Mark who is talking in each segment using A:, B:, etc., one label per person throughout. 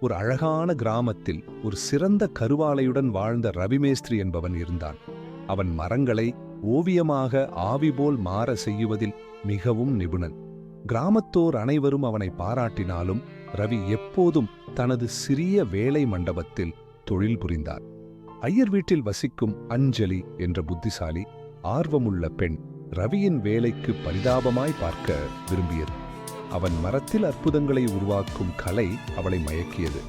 A: ஒரு அழகான கிராமத்தில் ஒரு சிறந்த கருவாலையுடன் வாழ்ந்த ரவிமேஸ்திரி என்பவன் இருந்தான். அவன் மரங்களை ஓவியமாக ஆவி போல் மாற செய்யுவதில் மிகவும் நிபுணன். கிராமத்தோர் அனைவரும் அவனை பாராட்டினாலும் ரவி எப்போதும் தனது சிறிய வேலை மண்டபத்தில் தொழில் புரிந்தார். ஐயர் வீட்டில் வசிக்கும் அஞ்சலி என்ற புத்திசாலி ஆர்வமுள்ள பெண் ரவியின் வேலைக்கு பரிதாபமாய் பார்க்க விரும்பியது. அவன் மரத்தில் அற்புதங்களை உருவாக்கும் கலை அவளை மயக்கியது.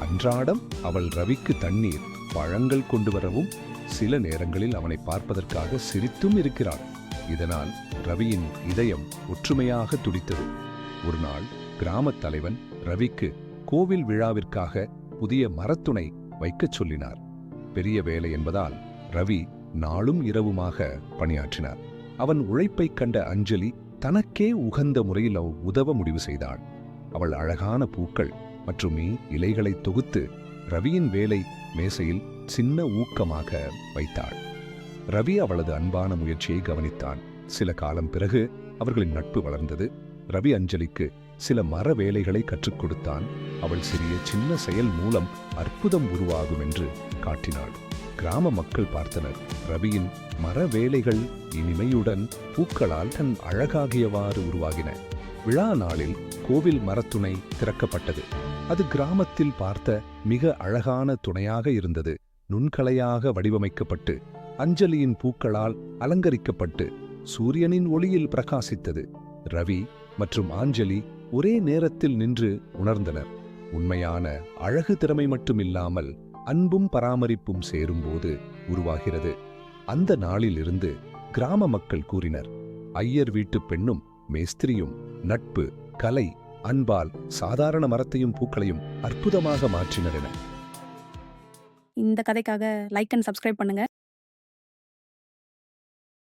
A: அன்றாடம் அவள் ரவிக்கு தண்ணீர் பழங்கள் கொண்டு வரவும் சில நேரங்களில் அவனை பார்ப்பதற்காக சிரித்தும் இருக்கிறாள். இதனால் ரவியின் இதயம் ஒற்றுமையாக துடித்தது. ஒரு நாள் கிராமத் தலைவன் ரவிக்கு கோவில் விழாவிற்காக புதிய மரத்துணை வைக்கச் சொல்லினார். பெரிய வேலை என்பதால் ரவி நாளும் இரவுமாக பணியாற்றினார். அவன் உழைப்பைக் கண்ட அஞ்சலி தனக்கே உகந்த முறையில் அவ் உதவ முடிவு செய்தாள். அவள் அழகான பூக்கள் மற்றும் இலைகளை தொகுத்து ரவியின் வேலை மேசையில் சின்ன ஊக்கமாக வைத்தாள். ரவி அவளது அன்பான முயற்சியை கவனித்தான். சில காலம் பிறகு அவர்களின் நட்பு வளர்ந்தது. ரவி அஞ்சலிக்கு சில மர வேலைகளை கற்றுக் கொடுத்தான். அவள் சிறிய சின்ன செயல் மூலம் அற்புதம் உருவாகும் என்று காட்டினாள். கிராம மக்கள் பார்த்தனர். ரவியின் மர வேலைகள் இனிமையுடன் பூக்களால் தன் அழகாகியவாறு உருவாகின. விழா நாளில் கோவில் மரத்துணை திறக்கப்பட்டது. அது கிராமத்தில் பார்த்த மிக அழகான துணையாக இருந்தது. நுண்கலையாக வடிவமைக்கப்பட்டு அஞ்சலியின் பூக்களால் அலங்கரிக்கப்பட்டு சூரியனின் ஒளியில் பிரகாசித்தது. ரவி மற்றும் ஆஞ்சலி ஒரே நேரத்தில் நின்று உணர்ந்தனர். உண்மையான அழகு திறமை மட்டுமில்லாமல் அன்பும் பராமரிப்பும் சேரும்போது உருவாகிறது. அந்த நாளிலிருந்து கிராம மக்கள் கூறினர் ஐயர் வீட்டு பெண்ணும் மேஸ்திரியும் நட்பு கலை அன்பால் சாதாரண மரத்தையும் பூக்களையும் அற்புதமாக மாற்றினர் என.
B: இந்த கதைக்காக லைக் அண்ட் சப்ஸ்கிரைப் பண்ணுங்க.